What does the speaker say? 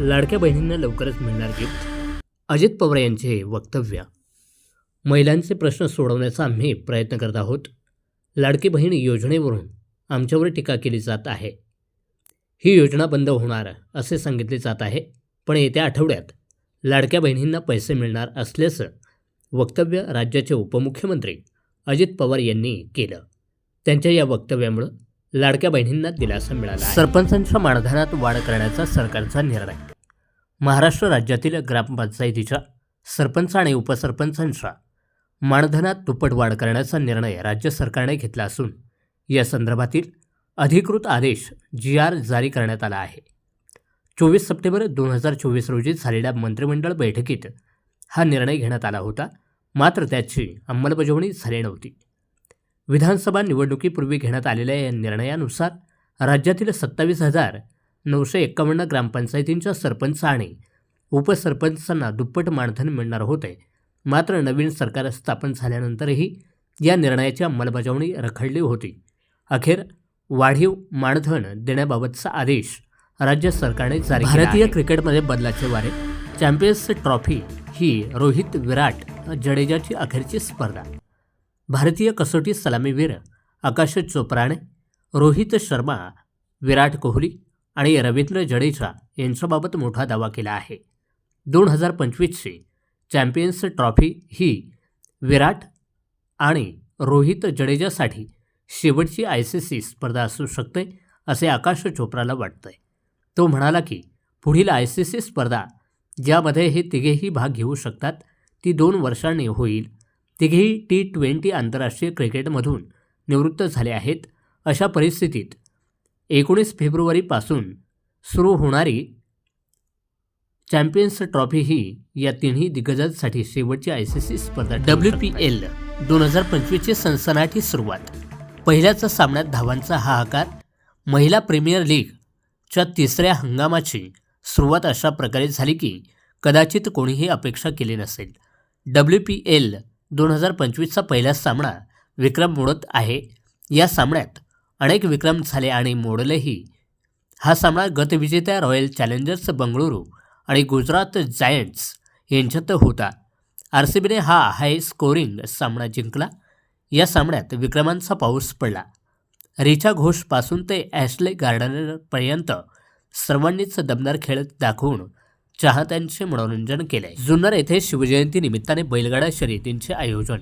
लाडक्या बहिणींना लवकरच मिळणार गिफ्ट अजित पवार यांचे वक्तव्य. महिलांचे प्रश्न सोडवण्याचा आम्ही प्रयत्न करत आहोत. लाडकी बहीण योजनेवरून आमच्यावर टीका केली जात आहे. ही योजना बंद होणार असे सांगितले जात आहे पण येत्या आठवड्यात लाडक्या बहिणींना पैसे मिळणार असल्याचं वक्तव्य राज्याचे उपमुख्यमंत्री अजित पवार यांनी केलं. त्यांच्या या वक्तव्यामुळं लाडक्या बहिणींना दिलासा मिळाला सरपंचांच्या मानधनात वाढ करण्याचा सरकारचा निर्णय. महाराष्ट्र राज्यातील ग्रामपंचायतीच्या सरपंच आणि उपसरपंचांच्या मानधनात दुप्पट वाढ करण्याचा निर्णय राज्य सरकारने घेतला असून या संदर्भातील अधिकृत आदेश जी आर जारी करण्यात आला आहे. चोवीस सप्टेंबर दोन हजार चोवीस रोजी झालेल्या मंत्रिमंडळ बैठकीत हा निर्णय घेण्यात आला होता. मात्र त्याची अंमलबजावणी झाली नव्हती. विधानसभा निवडणुकीपूर्वी घेण्यात आलेल्या या निर्णयानुसार राज्यातील सत्तावीस हजार नऊशे एक्कावन्न ग्रामपंचायतींच्या सरपंच आणि उपसरपंचांना दुप्पट मानधन मिळणार होते. मात्र नवीन सरकार स्थापन झाल्यानंतरही या निर्णयाची अंमलबजावणी रखडली होती. अखेर वाढीव मानधन देण्याबाबतचा आदेश राज्य सरकारने जारी भारतीय क्रिकेटमध्ये बदलाचे वारे. चॅम्पियन्स ट्रॉफी ही रोहित विराट जडेजाची अखेरची स्पर्धा. भारतीय कसोटी सलामीवीर आकाश चोप्राने रोहित शर्मा विराट कोहली आणि रवींद्र जडेजा यांच्याबाबत मोठा दावा केला आहे. दोन हजार पंचवीसची चॅम्पियन्स ट्रॉफी ही विराट आणि रोहित जडेजासाठी शेवटची आय सी सी स्पर्धा असू शकते असे आकाश चोप्राला वाटतंय. तो म्हणाला की पुढील आय सी सी स्पर्धा ज्यामध्ये हे तिघेही भाग घेऊ शकतात ती दोन वर्षांनी होईल. तिघेही टी ट्वेंटी आंतरराष्ट्रीय क्रिकेटमधून निवृत्त झाले आहेत. अशा परिस्थितीत एकोणीस फेब्रुवारीपासून सुरू होणारी चॅम्पियन्स ट्रॉफी ही या तिन्ही दिग्गजांसाठी शेवटची आय सी सी स्पर्धा डब्ल्यू पी एल दोन हजार पंचवीसची सनसनाटी सुरुवात. पहिल्याचा सामन्यात धावांचा हाहाकार महिला प्रीमियर लीगच्या तिसऱ्या हंगामाची सुरुवात अशा प्रकारे झाली की कदाचित कोणीही अपेक्षा केली नसेल. डब्ल्यू पी एल दोन हजार पंचवीसचा पहिला सामना विक्रम मोडत आहे. या सामन्यात अनेक विक्रम झाले आणि मोडलेही. हा सामना गतविजेत्या रॉयल चॅलेंजर्स बंगळुरू आणि गुजरात जायंट्स यांच्यात होता. आर सी बीने हा हाय स्कोरिंग सामना जिंकला. या सामन्यात विक्रमांचा पाऊस पडला. रिचा घोषपासून ते ॲशले गार्डनरपर्यंत सर्वांनीच दमदार खेळ दाखवून चाहत्यांचे मनोरंजन केले. जुन्नर येथे शिवजयंती निमित्ताने बैलगाडा शर्यतींचे आयोजन